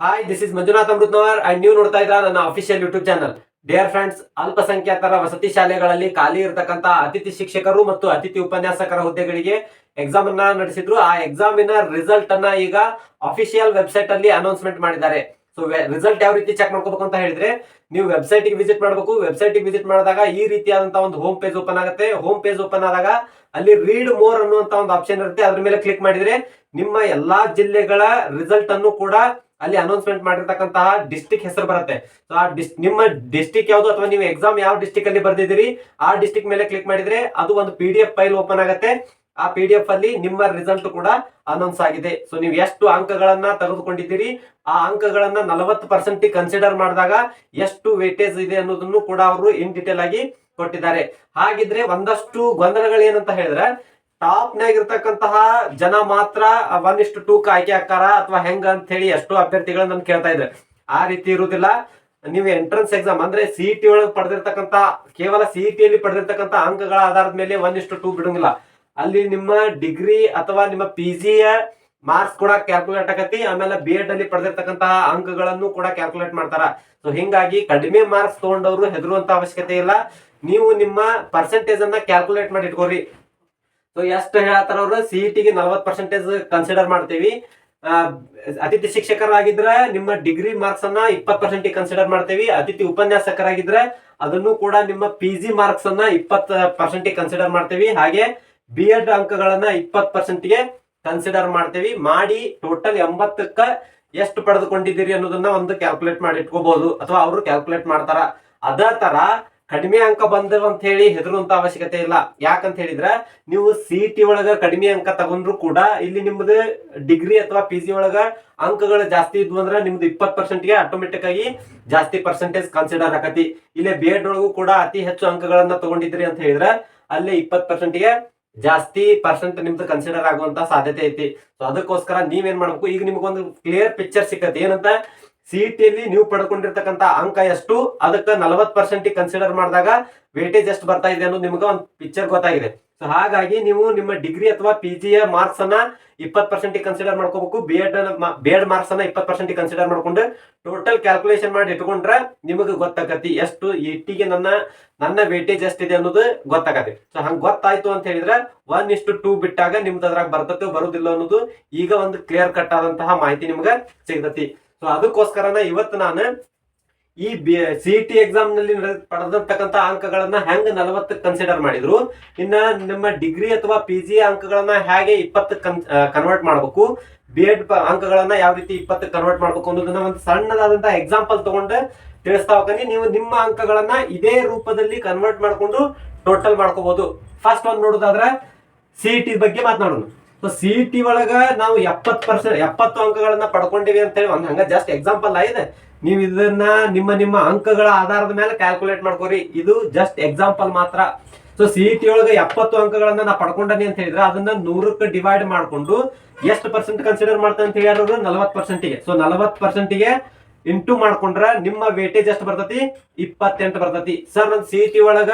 Hi this is Manjunath Amrutnavar and ನೀವು ನೋಡ್ತಾ ಇದ್ದ ನನ್ನ official YouTube channel dear friends ಅಲ್ಪಸಂಖ್ಯಾತರ ವಸತಿ ಶಾಲೆಗಳಲ್ಲಿ ಖಾಲಿ ಇರತಕ್ಕಂತ ಅತಿಥಿ ಶಿಕ್ಷಕರು ಮತ್ತು ಅತಿಥಿ ಉಪನ್ಯಾಸಕರ ಹುದ್ದೆಗಳಿಗೆ ಎಕ್ಸಾಮ್ ಅನ್ನ ನಡೆಸಿದ್ರು. ಆ ಎಕ್ಸಾಮಿನ ರಿಸಲ್ಟ್ ಅನ್ನ ಈಗ ಅಫಿಷಿಯಲ್ ವೆಬ್ಸೈಟ್ ಅಲ್ಲಿ ಅನೌನ್ಸ್ಮೆಂಟ್ ಮಾಡಿದ್ದಾರೆ. ಸೊ ರಿಸಲ್ಟ್ ಯಾವ ರೀತಿ ಚೆಕ್ ಮಾಡ್ಕೋಬೇಕು ಅಂತ ಹೇಳಿದ್ರೆ, ನೀವು ವೆಬ್ಸೈಟ್ಗೆ ವಿಸಿಟ್ ಮಾಡಬೇಕು. ವೆಬ್ಸೈಟ್ಗೆ ವಿಸಿಟ್ ಮಾಡಿದಾಗ ಈ ರೀತಿಯಾದಂತಹ ಒಂದು ಹೋಮ್ ಪೇಜ್ ಓಪನ್ ಆಗುತ್ತೆ. ಹೋಮ್ ಪೇಜ್ ಓಪನ್ ಆದಾಗ ಅಲ್ಲಿ ರೀಡ್ ಮೋರ್ ಅನ್ನುವಂತ ಒಂದು ಆಪ್ಷನ್ ಇರುತ್ತೆ. ಅದ್ರ ಮೇಲೆ ಕ್ಲಿಕ್ ಮಾಡಿದ್ರೆ ನಿಮ್ಮ ಎಲ್ಲಾ ಜಿಲ್ಲೆಗಳ ರಿಸಲ್ಟ್ ಅನ್ನು ಕೂಡ ಅಲ್ಲಿ ಅನೌನ್ಸ್ಮೆಂಟ್ ಮಾಡಿರ್ತಕ್ಕಂತಹ ಡಿಸ್ಟಿಕ್ ಹೆಸರು ಬರುತ್ತೆ. ಸೊ ಆ ಡಿಸ್ ನಿಮ್ಮ ಡಿಸ್ಟಿಕ್ ಯಾವುದು ಅಥವಾ ನೀವು ಎಕ್ಸಾಮ್ ಯಾವ ಡಿಸ್ಟಿಕ್ ಅಲ್ಲಿ ಬರ್ದಿದ್ದೀರಿ, ಆ ಡಿಸ್ಟಿಕ್ ಮೇಲೆ ಕ್ಲಿಕ್ ಮಾಡಿದ್ರೆ ಅದು ಒಂದು P D F file open ಆಗುತ್ತೆ. ಆ ಪಿ ಡಿ ಎಫ್ ಅಲ್ಲಿ ನಿಮ್ಮ ರಿಸಲ್ಟ್ ಕೂಡ ಅನೌನ್ಸ್ ಆಗಿದೆ. ಸೊ ನೀವು ಎಷ್ಟು ಅಂಕಗಳನ್ನ ತೆಗೆದುಕೊಂಡಿದ್ದೀರಿ, ಆ ಅಂಕಗಳನ್ನ ನಲವತ್ತು ಪರ್ಸೆಂಟ್ ಕನ್ಸಿಡರ್ ಮಾಡಿದಾಗ ಎಷ್ಟು ವೇಟೇಜ್ ಇದೆ ಅನ್ನೋದನ್ನು ಕೂಡ ಅವರು ಇನ್ ಡೀಟೇಲ್ ಆಗಿ ಕೊಟ್ಟಿದ್ದಾರೆ. ಹಾಗಿದ್ರೆ ಒಂದಷ್ಟು ಗೊಂದಲಗಳು ಏನಂತ ಹೇಳಿದ್ರೆ ಟಾಪ್ ನಾಗ ಇರ್ತಕ್ಕಂತಹ ಜನ ಮಾತ್ರ ಒನ್ ಇಷ್ಟು ಟೂ ಆಯ್ಕೆ ಹಾಕಾರ ಅಥವಾ ಹೆಂಗ ಅಂತ ಹೇಳಿ ಎಷ್ಟೋ ಅಭ್ಯರ್ಥಿಗಳನ್ನ ನಾನು ಕೇಳ್ತಾ ಇದ್ರೆ ಆ ರೀತಿ ಇರುವುದಿಲ್ಲ. ನೀವು ಎಂಟ್ರೆನ್ಸ್ ಎಕ್ಸಾಮ್ ಅಂದ್ರೆ ಸಿ ಟಿ ಒಳಗೆ ಪಡೆದಿರ್ತಕ್ಕಂತ ಕೇವಲ ಸಿ ಟಿ ಪಡೆದಿರ್ತಕ್ಕಂತ ಅಂಕಗಳ ಆಧಾರದ ಮೇಲೆ ಒನ್ ಇಷ್ಟು ಟೂ ಬಿಡಂಗಿಲ್ಲ ಅಲ್ಲಿ ನಿಮ್ಮ ಡಿಗ್ರಿ ಅಥವಾ ನಿಮ್ಮ ಪಿ ಜಿಯ ಮಾರ್ಕ್ಸ್ ಕೂಡ ಕ್ಯಾಲ್ಕುಲೇಟ್ ಆಗತಿ ಆಮೇಲೆ ಬಿ ಎಡ್ ಅಲ್ಲಿ ಪಡೆದಿರ್ತಕ್ಕಂತಹ ಅಂಕಗಳನ್ನು ಕೂಡ ಕ್ಯಾಲ್ಕುಲೇಟ್ ಮಾಡ್ತಾರ. ಸೊ ಹಿಂಗಾಗಿ ಕಡಿಮೆ ಮಾರ್ಕ್ಸ್ ತಗೊಂಡವರು ಹೆದರುವಂತ ಅವಶ್ಯಕತೆ ಇಲ್ಲ. ನೀವು ನಿಮ್ಮ ಪರ್ಸೆಂಟೇಜ್ ಅನ್ನ ಕ್ಯಾಲ್ಕುಲೇಟ್ ಮಾಡಿ ಇಟ್ಕೋರಿ ಸೊ ಎಷ್ಟು ಹೇಳ್ತಾರ ಅವ್ರು ಸಿ ಟಿಗೆ ನಲ್ವತ್ ಪರ್ಸೆಂಟೇಜ್ ಕನ್ಸಿಡರ್ ಮಾಡ್ತೀವಿ. ಅತಿಥಿ ಶಿಕ್ಷಕರಾಗಿದ್ರೆ ನಿಮ್ಮ ಡಿಗ್ರಿ ಮಾರ್ಕ್ಸ್ ಅನ್ನ ಇಪ್ಪತ್ ಪರ್ಸೆಂಟ್ ಕನ್ಸಿಡರ್ ಮಾಡ್ತೀವಿ. ಅತಿಥಿ ಉಪನ್ಯಾಸಕರಾಗಿದ್ರೆ ಅದನ್ನು ಕೂಡ ನಿಮ್ಮ ಪಿ ಜಿ ಮಾರ್ಕ್ಸ್ ಅನ್ನ ಇಪ್ಪತ್ ಪರ್ಸೆಂಟ್ ಕನ್ಸಿಡರ್ ಮಾಡ್ತೀವಿ. ಹಾಗೆ ಬಿ ಎಡ್ ಅಂಕಗಳನ್ನ ಇಪ್ಪತ್ ಪರ್ಸೆಂಟ್ಗೆ ಕನ್ಸಿಡರ್ ಮಾಡ್ತೀವಿ. ಮಾಡಿ ಟೋಟಲ್ ಎಂಬತ್ತಕ್ಕ ಎಷ್ಟು ಪಡೆದುಕೊಂಡಿದ್ದೀರಿ ಅನ್ನೋದನ್ನ ಒಂದು ಕ್ಯಾಲ್ಕುಲೇಟ್ ಮಾಡಿ ಇಟ್ಕೋಬಹುದು ಅಥವಾ ಅವರು ಕ್ಯಾಲ್ಕುಲೇಟ್ ಮಾಡ್ತಾರ. ಅದೇ ತರ ಕಡಿಮೆ ಅಂಕ ಬಂದವು ಅಂತ ಹೇಳಿ ಹೆದರುವಂತ ಅವಶ್ಯಕತೆ ಇಲ್ಲ. ಯಾಕಂತ ಹೇಳಿದ್ರೆ ನೀವು ಸಿ ಟಿ ಒಳಗ ಕಡಿಮೆ ಅಂಕ ತಗೊಂಡ್ರು ಕೂಡ ಇಲ್ಲಿ ನಿಮ್ದು ಡಿಗ್ರಿ ಅಥವಾ ಪಿ ಜಿ ಒಳಗ ಅಂಕಗಳು ಜಾಸ್ತಿ ಇದ್ವು ಅಂದ್ರೆ ನಿಮ್ದು ಇಪ್ಪತ್ ಪರ್ಸೆಂಟ್ಗೆ ಆಟೋಮೆಟಿಕ್ ಆಗಿ ಜಾಸ್ತಿ ಪರ್ಸೆಂಟೇಜ್ ಕನ್ಸಿಡರ್ ಆಗತಿ. ಇಲ್ಲಿ ಬಿ ಎಡ್ ಒಳಗೂ ಕೂಡ ಅತಿ ಹೆಚ್ಚು ಅಂಕಗಳನ್ನ ತಗೊಂಡಿದ್ರಿ ಅಂತ ಹೇಳಿದ್ರೆ ಅಲ್ಲಿ ಇಪ್ಪತ್ ಪರ್ಸೆಂಟ್ಗೆ ಜಾಸ್ತಿ ಪರ್ಸೆಂಟ್ ನಿಮ್ದು ಕನ್ಸಿಡರ್ ಆಗುವಂತ ಸಾಧ್ಯತೆ ಐತಿ. ಸೊ ಅದಕ್ಕೋಸ್ಕರ ನೀವೇನ್ ಮಾಡ್ಬೇಕು? ಈಗ ನಿಮ್ಗೊಂದು ಕ್ಲಿಯರ್ ಪಿಕ್ಚರ್ ಸಿಕ್ಕತ್ತೆ. ಏನಂತ? ಸಿ ಟಿಯಲ್ಲಿ ನೀವು ಪಡ್ಕೊಂಡಿರ್ತಕ್ಕಂಥ ಅಂಕ ಎಷ್ಟು? ಅದಕ್ಕೆ ನಲವತ್ ಪರ್ಸೆಂಟ್ ಕನ್ಸಿಡರ್ ಮಾಡಿದಾಗ ವೇಟೇಜ್ ಎಷ್ಟು ಬರ್ತಾ ಇದೆ ಅನ್ನೋದು ನಿಮ್ಗೆ ಒಂದು ಪಿಕ್ಚರ್ ಗೊತ್ತಾಗಿದೆ. ಸೊ ಹಾಗಾಗಿ ನೀವು ನಿಮ್ಮ ಡಿಗ್ರಿ ಅಥವಾ ಪಿ ಜಿಯ ಮಾರ್ಕ್ಸ್ ಅನ್ನ ಇಪ್ಪತ್ ಪರ್ಸೆಂಟ್ ಕನ್ಸಿಡರ್ ಮಾಡ್ಕೋಬೇಕು. B Ed B Ed marks ಅನ್ನ ಇಪ್ಪತ್ ಪರ್ಸೆಂಟ್ ಕನ್ಸಿಡರ್ ಮಾಡ್ಕೊಂಡು ಟೋಟಲ್ ಕ್ಯಾಲ್ಕುಲೇಷನ್ ಮಾಡಿ ಇಟ್ಕೊಂಡ್ರೆ ನಿಮಗೆ ಗೊತ್ತಾಗತಿ ಎಷ್ಟು ಇಟ್ಟಿಗೆ ನನ್ನ ನನ್ನ ವೇಟೇಜ್ ಎಷ್ಟಿದೆ ಅನ್ನೋದು ಗೊತ್ತಾಗತ್ತೆ. ಸೊ ಹಂಗ ಗೊತ್ತಾಯ್ತು ಅಂತ ಹೇಳಿದ್ರೆ ಒನ್ ಇಷ್ಟು ಟೂ ಬಿಟ್ಟಾಗ ನಿಮ್ದು ಅದ್ರಾಗ ಬರ್ತತೋ ಬರುದಿಲ್ಲ ಅನ್ನೋದು ಈಗ ಒಂದು ಕ್ಲಿಯರ್ ಕಟ್ ಆದಂತಹ ಮಾಹಿತಿ ನಿಮ್ಗೆ ಸಿಗ್ತತಿ. ಸೊ ಅದಕ್ಕೋಸ್ಕರನ ಇವತ್ತು ನಾನು ಈ ಸಿ ಟಿ ಎಕ್ಸಾಮ್ನಲ್ಲಿ ಪಡೆದಿರ್ತಕ್ಕಂಥ ಅಂಕಗಳನ್ನ ಹೆಂಗ್ ನಲವತ್ತು ಕನ್ಸಿಡರ್ ಮಾಡಿದ್ರು. ಇನ್ನ ನಿಮ್ಮ ಡಿಗ್ರಿ ಅಥವಾ ಪಿ ಜಿ ಅಂಕಗಳನ್ನ ಹೇಗೆ ಇಪ್ಪತ್ತು ಕನ್ವರ್ಟ್ ಮಾಡಬೇಕು ಬಿ ಎಡ್ ಅಂಕಗಳನ್ನ ಯಾವ ರೀತಿ ಇಪ್ಪತ್ತು ಕನ್ವರ್ಟ್ ಮಾಡ್ಬೇಕು ಅನ್ನೋದನ್ನ ಒಂದು ಸಣ್ಣದಾದಂತಹ ಎಕ್ಸಾಂಪಲ್ ತಗೊಂಡು ತಿಳಿಸ್ತಾ ಹೋಗಿ ನೀವು ನಿಮ್ಮ ಅಂಕಗಳನ್ನ ಇದೇ ರೂಪದಲ್ಲಿ ಕನ್ವರ್ಟ್ ಮಾಡ್ಕೊಂಡು ಟೋಟಲ್ ಮಾಡ್ಕೋಬಹುದು ಫಸ್ಟ್ ಒಂದು ನೋಡೋದಾದ್ರೆ ಸಿ ಟಿ ಬಗ್ಗೆ ಮಾತನಾಡೋಣ. ಸೊ ಸಿ ಟಿ ಒಳಗ ನಾವು ಎಪ್ಪತ್ ಪರ್ಸೆಂಟ್, ಎಪ್ಪತ್ತು ಅಂಕಗಳನ್ನ ಪಡ್ಕೊಂಡಿವಿ ಅಂತ ಹೇಳಿ ಒಂದ್ ಹಂಗ ಜಸ್ಟ್ ಎಕ್ಸಾಂಪಲ್ ಆಗಿದೆ. ನೀವು ಇದನ್ನ ನಿಮ್ಮ ನಿಮ್ಮ ಅಂಕಗಳ ಆಧಾರದ ಮೇಲೆ ಕ್ಯಾಲ್ಕುಲೇಟ್ ಮಾಡ್ಕೋರಿ. ಇದು ಜಸ್ಟ್ ಎಕ್ಸಾಂಪಲ್ ಮಾತ್ರ. ಸೊ ಸಿ ಟಿ ಒಳಗ ಎಪ್ಪತ್ತು ಅಂಕಗಳನ್ನ ನಾ ಪಡ್ಕೊಂಡನಿ ಅಂತ ಹೇಳಿದ್ರೆ ಅದನ್ನ ನೂರಕ್ಕೆ ಡಿವೈಡ್ ಮಾಡ್ಕೊಂಡು ಎಷ್ಟು ಪರ್ಸೆಂಟ್ ಕನ್ಸಿಡರ್ ಮಾಡ್ತಾರೆ ಅಂತ ಹೇಳಿದ್ರು ನಲವತ್ ಪರ್ಸೆಂಟಿಗೆ ಸೊ ನಲವತ್ತು ಪರ್ಸೆಂಟಿಗೆ ಇಂಟು ಮಾಡ್ಕೊಂಡ್ರ ನಿಮ್ಮ ವೇಟೇಜ್ ಎಷ್ಟು ಬರ್ತತಿ? ಇಪ್ಪತ್ತೆಂಟು ಬರ್ತತಿ. ಸರ್ ನನ್ ಸಿ ಟಿ ಒಳಗ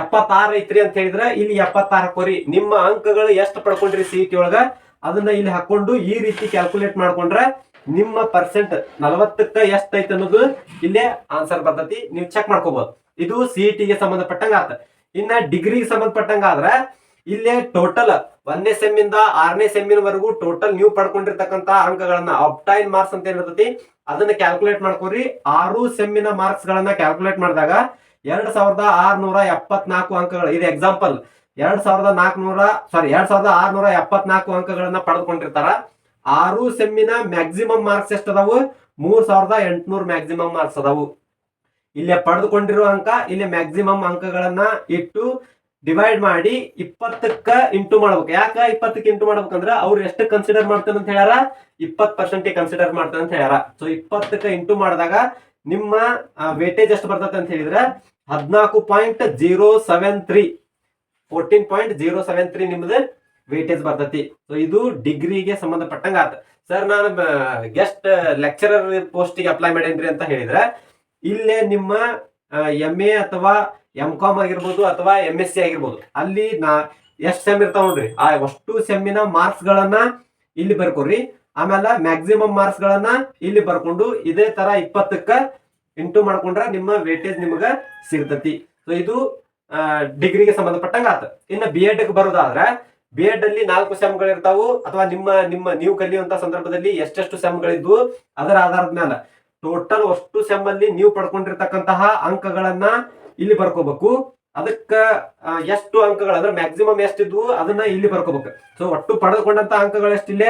ಎಪ್ಪತ್ತಾರು ಐತ್ರಿ ಅಂತ ಹೇಳಿದ್ರೆ ಇಲ್ಲಿ ಎಪ್ಪತ್ತಾರು ಹಾಕೋರಿ ನಿಮ್ಮ ಅಂಕಗಳು ಎಷ್ಟು ಪಡ್ಕೊಂಡ್ರಿ ಸಿ ಟಿ ಒಳಗ? ಅದನ್ನ ಇಲ್ಲಿ ಹಾಕೊಂಡು ಈ ರೀತಿ ಕ್ಯಾಲ್ಕುಲೇಟ್ ಮಾಡ್ಕೊಂಡ್ರೆ ನಿಮ್ಮ ಪರ್ಸೆಂಟ್ ನಲವತ್ತಕ್ಕ ಎಷ್ಟ್ ಐತೆ ಅನ್ನೋದು ಇಲ್ಲೇ ಆನ್ಸರ್ ಬರ್ತತಿ. ನೀವು ಚೆಕ್ ಮಾಡ್ಕೋಬಹುದು ಇದು ಸಿ ಗೆ ಸಂಬಂಧಪಟ್ಟಂಗ ಆತ ಇನ್ನ ಡಿಗ್ರಿಗೆ ಸಂಬಂಧಪಟ್ಟಂಗ ಆದ್ರೆ ಇಲ್ಲೇ ಟೋಟಲ್ ಒಂದನೇ ಸೆಮ್ ಇಂದ ಆರನೇ ಸೆಮ್ಮಿನ ವರೆಗೂ ಟೋಟಲ್ ನೀವು ಪಡ್ಕೊಂಡಿರ್ತಕ್ಕಂತ ಅಂಕಗಳನ್ನ ಅಪ್ಟೈನ್ ಮಾರ್ಕ್ಸ್ ಅಂತ ಏನಿರ್ತತಿ, ಅದನ್ನ ಕ್ಯಾಲ್ಕುಲೇಟ್ ಮಾಡ್ಕೊರಿ. ಆರು ಸೆಮ್ಮಿನ ಮಾರ್ಕ್ಸ್ ಗಳನ್ನ ಕ್ಯಾಲ್ಕುಲೇಟ್ ಮಾಡಿದಾಗ ಎರಡ್ ಸಾವಿರದ ಆರ್ನೂರ ಎಪ್ಪತ್ನಾಲ್ಕು ಅಂಕಗಳು, ಇದು ಎಕ್ಸಾಂಪಲ್ ಎರಡ್ ಸಾವಿರದ ನಾಲ್ಕುನೂರ ಸಾರಿ ಎರಡ್ ಸಾವಿರದ ಆರ್ನೂರ ಎಪ್ಪತ್ನಾಲ್ಕು ಅಂಕಗಳನ್ನ ಪಡೆದುಕೊಂಡಿರ್ತಾರ. ಆರು ಸೆಮ್ಮಿನ ಮ್ಯಾಕ್ಸಿಮಮ್ ಮಾರ್ಕ್ಸ್ ಎಷ್ಟು ಅದಾವು ಮೂರ್ ಸಾವಿರದ ಎಂಟುನೂರ ಮ್ಯಾಕ್ಸಿಮಮ್ ಮಾರ್ಕ್ಸ್ ಅದಾವು. ಇಲ್ಲೇ ಪಡೆದುಕೊಂಡಿರೋ ಅಂಕ, ಇಲ್ಲಿ ಮ್ಯಾಕ್ಸಿಮಮ್ ಅಂಕಗಳನ್ನ ಇಟ್ಟು ಡಿವೈಡ್ ಮಾಡಿ ಇಪ್ಪತ್ತಕ್ಕ ಇಂಟು ಮಾಡ್ಬೇಕು. ಯಾಕ ಇಪ್ಪತ್ತಕ್ಕೆ ಇಂಟು ಮಾಡ್ಬೇಕಂದ್ರ ಅವ್ರು ಎಷ್ಟು ಕನ್ಸಿಡರ್ ಮಾಡ್ತಾನೆ ಅಂತ ಹೇಳ್ಯಾರ? ಇಪ್ಪತ್ ಪರ್ಸೆಂಟ್ ಕನ್ಸಿಡರ್ ಮಾಡ್ತಾನೆ ಅಂತ ಹೇಳ್ಯಾರ. ಸೊ ಇಪ್ಪತ್ತಕ್ಕ ಇಂಟು ಮಾಡಿದಾಗ ನಿಮ್ಮ ವೇಟೇಜ್ ಎಷ್ಟು ಬರ್ತದೆ ಅಂತ ಹೇಳಿದ್ರೆ ಹದಿನಾಲ್ಕು point zero seven three fourteen point zero seven three ನಿಮ್ದು ವೇಟೇಜ್ ಬರ್ತತಿ. ಸೊ ಇದು ಡಿಗ್ರಿಗೆ ಸಂಬಂಧಪಟ್ಟಂಗ ಆತ. ಸರ್ ನಾನು ಗೆಸ್ಟ್ ಲೆಕ್ಚರರ್ ಪೋಸ್ಟಿಗೆ ಅಪ್ಲೈ ಮಾಡೇನ್ರಿ ಅಂತ ಹೇಳಿದ್ರೆ, ಇಲ್ಲೇ ನಿಮ್ಮ ಎಂ ಎ ಅಥವಾ ಎಂ ಕಾಮ್ ಆಗಿರ್ಬೋದು ಅಥವಾ ಎಂ ಎಸ್ ಸಿ ಆಗಿರ್ಬೋದು. ಅಲ್ಲಿ ನಾ ಎಷ್ಟು ಸೆಮ್ ಇರ್ತಾವ ನೋಡ್ರಿ? ಆ ಅಷ್ಟು ಸೆಮ್ಮಿನ ಮಾರ್ಕ್ಸ್ ಗಳನ್ನ ಇಲ್ಲಿ ಬರ್ಕೊರಿ ಆಮೇಲೆ ಮ್ಯಾಕ್ಸಿಮಮ್ ಮಾರ್ಕ್ಸ್ ಗಳನ್ನ ಇಲ್ಲಿ ಬರ್ಕೊಂಡು ಇದೇ ತರ ಇಪ್ಪತ್ತಕ್ಕ ಇಂಟು ಮಾಡ್ಕೊಂಡ್ರ ನಿಮ್ಮ ವೇಟೇಜ್ ನಿಮ್ಗ ಸಿಗ್ತತಿ. ಸೊ ಇದು ಡಿಗ್ರಿಗೆ ಸಂಬಂಧಪಟ್ಟಂಗ ಆತ. ಇನ್ನು ಬಿ ಎಡ್ ಬರೋದಾದ್ರೆ ಬಿ ಎಡ್ ಅಲ್ಲಿ ನಾಲ್ಕು ಸೆಮ್ಗಳು ಇರ್ತಾವು. ಅಥವಾ ನಿಮ್ಮ ನಿಮ್ಮ, ನೀವು ಕಲಿಯುವಂತ ಸಂದರ್ಭದಲ್ಲಿ ಎಷ್ಟೆಷ್ಟು ಸೆಮ್ಗಳಿದ್ವು ಅದರ ಆಧಾರದ ಮೇಲೆ ಟೋಟಲ್ ಅಷ್ಟು ಸೆಮ್ ಅಲ್ಲಿ ನೀವು ಪಡ್ಕೊಂಡಿರ್ತಕ್ಕಂತಹ ಅಂಕಗಳನ್ನ ಇಲ್ಲಿ ಬರ್ಕೋಬೇಕು. ಅದಕ್ಕ ಎಷ್ಟು ಅಂಕಗಳು ಅಂದ್ರೆ ಮ್ಯಾಕ್ಸಿಮಮ್ ಎಷ್ಟಿದ್ವು ಅದನ್ನ ಇಲ್ಲಿ ಬರ್ಕೋಬೇಕು. ಸೊ ಒಟ್ಟು ಪಡೆದುಕೊಂಡಂತ ಅಂಕಗಳು ಎಷ್ಟಿಲ್ಲ?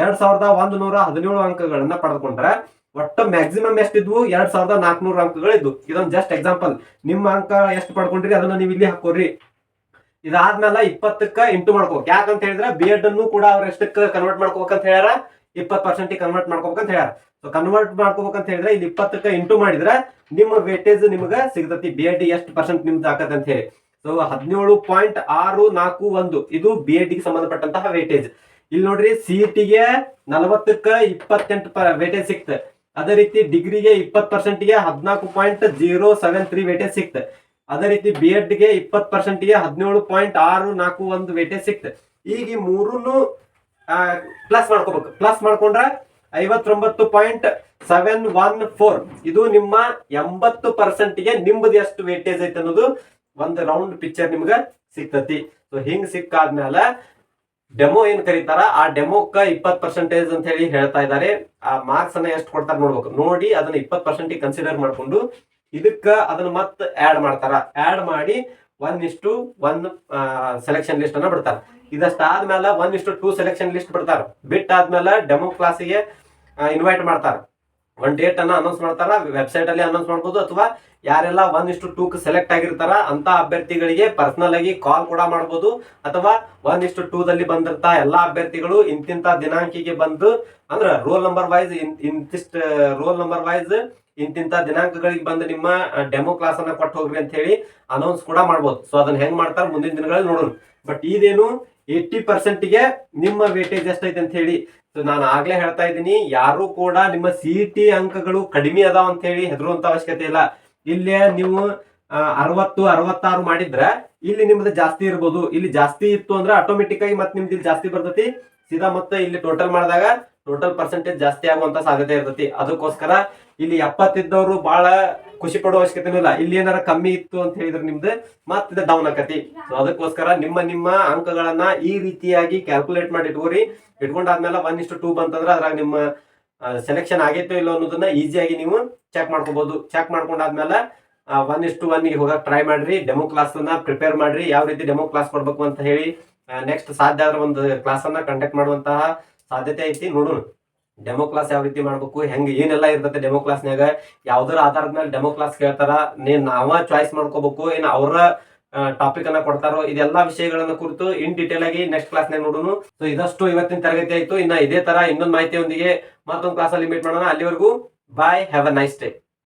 ಎರಡ್ ಸಾವಿರದ ಒಂದು ನೂರ ಹದಿನೇಳು ಅಂಕಗಳನ್ನ ಪಡೆದುಕೊಂಡ್ರೆ, ಒಟ್ಟು ಮ್ಯಾಕ್ಸಿಮಮ್ ಎಷ್ಟಿದ್ವು? ಎರಡ್ ಸಾವಿರದ ನಾಲ್ಕುನೂರ ಅಂಕಗಳಿದ್ವು. ಇದೊಂದು ಜಸ್ಟ್ ಎಕ್ಸಾಂಪಲ್ ನಿಮ್ಮ ಅಂಕ ಎಷ್ಟು ಪಡ್ಕೊಂಡ್ರಿ? ಅದನ್ನ ನೀವು ಇಲ್ಲಿ ಹಾಕೋರಿ. ಇದಾದ್ಮೇಲೆ ಇಪ್ಪತ್ತಕ್ಕ ಇಂಟು ಮಾಡ್ಕೋಬೇಕು. ಯಾಕಂತ ಹೇಳಿದ್ರೆ ಬಿ ಎಡ್ ಅನ್ನು ಕೂಡ ಅವ್ರ ಎಷ್ಟಕ್ಕೆ ಕನ್ವರ್ಟ್ ಮಾಡ್ಕೋಬೇಕಂತ ಹೇಳ್ಯಾರ? ಇಪ್ಪತ್ ಪರ್ಸೆಂಟ್ ಕನ್ವರ್ಟ್ ಮಾಡ್ಕೋಬೇಕಂತ ಹೇಳ್ಯಾರ. ಸೊ ಕನ್ವರ್ಟ್ ಮಾಡ್ಕೋಬೇಕಂತ ಹೇಳಿದ್ರೆ ಇಲ್ಲಿ ಇಪ್ಪತ್ತಕ್ಕ ಇಂಟು ಮಾಡಿದ್ರೆ ನಿಮ್ಮ ವೇಟೇಜ್ ನಿಮ್ಗೆ ಸಿಗ್ತತಿ. ಬಿ ಎಡ್ ಎಷ್ಟು ಪರ್ಸೆಂಟ್ ನಿಮ್ದು ಆಕತ್ತೆ ಅಂತ ಹೇಳಿ. ಸೊ ಹದಿನೇಳು ಪಾಯಿಂಟ್ ಆರು ನಾಲ್ಕು ಒಂದು. ಇದು ಬಿ ಗೆ ಸಂಬಂಧಪಟ್ಟಂತಹ ವೇಟೇಜ್ ಇಲ್ಲಿ ನೋಡ್ರಿ ಸಿ ಗೆ ನಲವತ್ತಕ್ಕ ಇಪ್ಪತ್ತೆಂಟು ವೇಟೇಜ್ ಸಿಕ್ತ. ಅದೇ ರೀತಿ ಡಿಗ್ರಿಗೆ ಇಪ್ಪತ್ತು ಪರ್ಸೆಂಟ್ಗೆ ಹದಿನಾಲ್ಕು point zero seven three weightage ಸಿಕ್ತ. ಅದೇ ರೀತಿ ಬಿ ಗೆ ಇಪ್ಪತ್ತು ಪರ್ಸೆಂಟ್ಗೆ ಹದಿನೇಳು ಪಾಯಿಂಟ್ ಆರು ನಾಲ್ಕು ಒಂದು ವೇಟೇಜ್ ಸಿಕ್ತ. ಈಗ ಈ ಮೂರನ್ನು ಪ್ಲಸ್ ಮಾಡ್ಕೋಬೇಕು. ಪ್ಲಸ್ ಮಾಡ್ಕೊಂಡ್ರೆ ಐವತ್ತೊಂಬತ್ತು ಪಾಯಿಂಟ್ ಸೆವೆನ್ ಒನ್ ಫೋರ್ ಇದು ನಿಮ್ಮ ಎಂಬತ್ತು ಪರ್ಸೆಂಟ್ಗೆ ನಿಮ್ಮದು ಎಷ್ಟು ವೇಟೇಜ್ ಐತೆ ಅನ್ನೋದು ಒಂದು ರೌಂಡ್ ಪಿಕ್ಚರ್ ನಿಮ್ಗೆ ಸಿಗ್ತತಿ. ಸೊ ಹಿಂಗ್ ಸಿಕ್ಕಾದ್ಮೇಲೆ ಡೆಮೋ ಏನ್ ಕರೀತಾರ? ಆ ಡೆಮೋಕ್ಕ ಇಪ್ಪತ್ ಪರ್ಸೆಂಟೇಜ್ ಅಂತ ಹೇಳಿ ಹೇಳ್ತಾ ಇದ್ದಾರೆ. ಆ ಮಾರ್ಕ್ಸ್ ಅನ್ನ ಎಷ್ಟು ಕೊಡ್ತಾರೆ ನೋಡ್ಬೇಕು. ನೋಡಿ, ಅದನ್ನ ಇಪ್ಪತ್ ಪರ್ಸೆಂಟ್ ಕನ್ಸಿಡರ್ ಮಾಡ್ಕೊಂಡು ಇದಕ್ಕ ಅದನ್ನ ಮತ್ತೆ ಆಡ್ ಮಾಡ್ತಾರ. ಆಡ್ ಮಾಡಿ ಒನ್ ಇಷ್ಟು ಒನ್ ಸೆಲೆಕ್ಷನ್ ಲಿಸ್ಟ್ ಅನ್ನ ಬಿಡ್ತಾರ. ಇದಷ್ಟಾದ್ಮೇಲೆ ಒನ್ ಇಷ್ಟು ಟೂ ಸೆಲೆಕ್ಷನ್ ಲಿಸ್ಟ್ ಬಿಡ್ತಾರ. ಬಿಟ್ಟಾದ್ಮೇಲೆ ಡೆಮೋ ಕ್ಲಾಸಿಗೆ ಇನ್ವೈಟ್ ಮಾಡ್ತಾರ. ಒನ್ ಡೇಟ್ ಅನ್ನ ಅನೌನ್ಸ್ ಮಾಡ್ತಾರ ವೆಬ್ಸೈಟ್ ಅಲ್ಲಿ ಅನೌನ್ಸ್ ಮಾಡ್ಬೋದು, ಅಥವಾ ಯಾರೆಲ್ಲ ಒನ್ ಇಷ್ಟು ಟೂ ಸೆಲೆಕ್ಟ್ ಆಗಿರ್ತಾರ ಅಂತ ಅಭ್ಯರ್ಥಿಗಳಿಗೆ ಪರ್ಸನಲ್ ಆಗಿ ಕಾಲ್ ಕೂಡ ಮಾಡ್ಬೋದು, ಅಥವಾ ಒನ್ ಇಷ್ಟು ಟೂ ದಲ್ಲಿ ಬಂದಿರ್ತ ಎಲ್ಲಾ ಅಭ್ಯರ್ಥಿಗಳು ಇಂತಿಂತ ದಿನಾಂಕಿಗೆ ಬಂದು, ಅಂದ್ರ ರೋಲ್ ನಂಬರ್ ವೈಸ್ ಇಂತಿಷ್ಟ ರೋಲ್ ನಂಬರ್ ವೈಸ್ ಇಂತಿಂತ ದಿನಾಂಕಗಳಿಗೆ ಬಂದು ನಿಮ್ಮ ಡೆಮೋ ಕ್ಲಾಸ್ ಅನ್ನ ಕೊಟ್ಟು ಹೋಗ್ರಿ ಅಂತ ಹೇಳಿ ಅನೌನ್ಸ್ ಕೂಡ ಮಾಡ್ಬೋದು. ಸೊ ಅದನ್ನ ಹೆಂಗ್ ಮಾಡ್ತಾರೆ ಮುಂದಿನ ದಿನಗಳಲ್ಲಿ ನೋಡೋಣ. ಬಟ್ ಇದೇನು ಏಯ್ಟಿ ಪರ್ಸೆಂಟ್ಗೆ ನಿಮ್ಮ ವೇಟೇಜ್ ಎಷ್ಟೈತೆ ಅಂತ ಹೇಳಿ. ಸೊ ನಾನು ಆಗ್ಲೇ ಹೇಳ್ತಾ ಇದ್ದೀನಿ, ಯಾರು ಕೂಡ ನಿಮ್ಮ ಸಿ ಟಿ ಅಂಕಗಳು ಕಡಿಮೆ ಅದಾವ ಅಂತ ಹೇಳಿ ಹೆದರುವಂತ ಅವಶ್ಯಕತೆ ಇಲ್ಲ. ಇಲ್ಲೇ ನೀವು ಅರವತ್ತು, ಅರವತ್ತಾರು ಮಾಡಿದ್ರೆ ಇಲ್ಲಿ ನಿಮ್ದು ಜಾಸ್ತಿ ಇರ್ಬೋದು. ಇಲ್ಲಿ ಜಾಸ್ತಿ ಇತ್ತು ಅಂದ್ರೆ ಆಟೋಮೆಟಿಕ್ ಆಗಿ ಮತ್ತೆ ನಿಮ್ದು ಇಲ್ಲಿ ಜಾಸ್ತಿ ಬರ್ತೈತಿ. ಸೀದಾ ಮತ್ತೆ ಇಲ್ಲಿ ಟೋಟಲ್ ಮಾಡಿದಾಗ ಟೋಟಲ್ ಪರ್ಸೆಂಟೇಜ್ ಜಾಸ್ತಿ ಆಗುವಂತ ಸಾಧ್ಯತೆ ಇರ್ತೈತಿ. ಅದಕ್ಕೋಸ್ಕರ ಇಲ್ಲಿ ಎಪ್ಪತ್ತಿದ್ದವರು ಬಹಳ ಖುಷಿ ಪಡೋ ಅವಶ್ಯಕತೆ ಇಲ್ಲ ಇಲ್ಲಿ ಏನಾರ ಕಮ್ಮಿ ಇತ್ತು ಅಂತ ಹೇಳಿದ್ರೆ ನಿಮ್ದು ಮತ್ತೆ ಡೌನ್ ಆಕತಿ. ಸೊ ಅದಕ್ಕೋಸ್ಕರ ನಿಮ್ಮ ನಿಮ್ಮ ಅಂಕಗಳನ್ನ ಈ ರೀತಿಯಾಗಿ ಕ್ಯಾಲ್ಕುಲೇಟ್ ಮಾಡಿ ಇಟ್ಕೋರಿ. ಇಟ್ಕೊಂಡಾದ್ಮೇಲೆ ಒನ್ ಇಷ್ಟು ಟೂ ಬಂತಂದ್ರೆ ಅದ್ರಾಗ ನಿಮ್ಮ ಸೆಲೆಕ್ಷನ್ ಆಗೈತೋ ಇಲ್ಲೋ ಅನ್ನೋದನ್ನ ಈಸಿಯಾಗಿ ನೀವು ಚೆಕ್ ಮಾಡ್ಕೋಬಹುದು ಚೆಕ್ ಮಾಡ್ಕೊಂಡಾದ್ಮೇಲೆ ಒನ್ ಇಷ್ಟು ಒನ್ಗೆ ಹೋಗಕ್ ಟ್ರೈ ಮಾಡ್ರಿ. ಡೆಮೋ ಕ್ಲಾಸ್ ಅನ್ನ ಪ್ರಿಪೇರ್ ಮಾಡ್ರಿ. ಯಾವ ರೀತಿ ಡೆಮೋ ಕ್ಲಾಸ್ ಕೊಡ್ಬೇಕು ಅಂತ ಹೇಳಿ ನೆಕ್ಸ್ಟ್ ಸಾಧ್ಯ ಆದ್ರೆ ಒಂದು ಕ್ಲಾಸ್ ಅನ್ನ ಕಂಡಕ್ಟ್ ಮಾಡುವಂತಹ ಸಾಧ್ಯತೆ ಐತಿ ನೋಡೋಣ ಡೆಮೋ ಕ್ಲಾಸ್ ಯಾವ ರೀತಿ ಮಾಡ್ಬೇಕು, ಹೆಂಗ್, ಏನೆಲ್ಲ ಇರ್ತದೆ ಡೆಮೋ ಕ್ಲಾಸ್ನಾಗ ಯಾವ್ದಾರ ಆಧಾರದ ಮೇಲೆ ಡೆಮೋ ಕ್ಲಾಸ್ ಕೇಳ್ತಾರ, ನೀನ್ ನಾವ ಚಾಯ್ಸ್ ಮಾಡ್ಕೋಬೇಕು ಏನ್ ಅವರ ಟಾಪಿಕ್ ಅನ್ನ ಕೊಡ್ತಾರೋ, ಇದೆಲ್ಲಾ ವಿಷಯಗಳನ್ನ ಕುರಿತು ಇನ್ ಡೀಟೇಲ್ ಆಗಿ ನೆಕ್ಸ್ಟ್ ಕ್ಲಾಸ್ ನಾಗ ನೋಡೋಣ ಸೊ ಇದಷ್ಟು ಇವತ್ತಿನ ತರಗತಿ ಆಯ್ತು. ಇನ್ನ ಇದೇ ತರ ಇನ್ನೊಂದು ಮಾಹಿತಿಯೊಂದಿಗೆ ಮತ್ತೊಂದು ಕ್ಲಾಸ್ ಅಲ್ಲಿ ಮೀಟ್ ಮಾಡೋಣ. ಅಲ್ಲಿವರೆಗೂ bye have a nice day